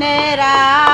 সামনে রা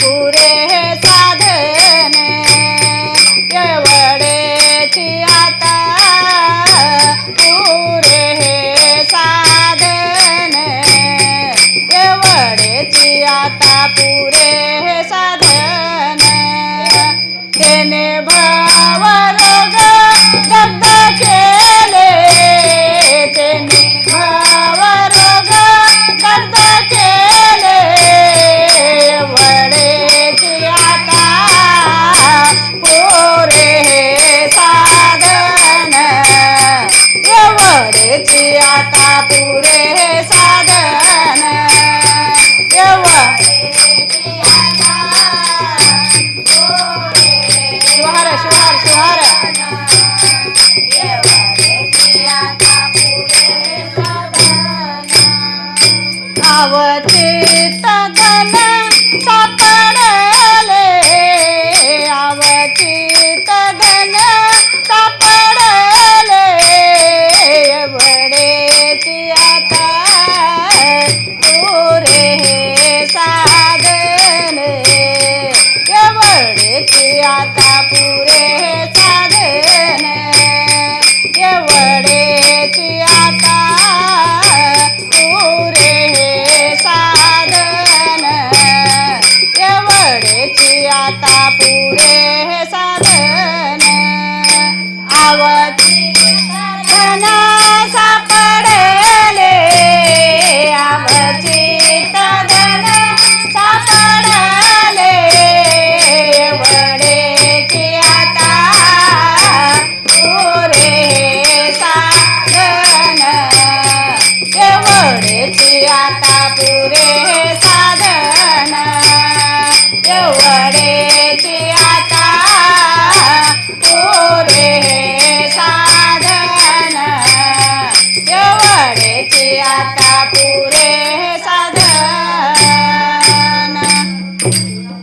पुरे साधन साधने एवढेची आता पुरे साधन साधने एवढेची आता पुरे एवढेची आता पुरे हे साधन एवढेची आता शिवहर शिवहर शिवहर. अवचित धन एवढेची आता पुरे हे साधन. एवढेची आता पुरे हे साधन. एवढेची आता पुरे हे साधन. एवढेची आता पुरे आवती धन सापडले आवचित धन सापडले एवढेची आता पुरे हे साधन एवढेची आता पुरे हे साधन एवढेची आता पुरे हे साधन एवढेची आता पुरे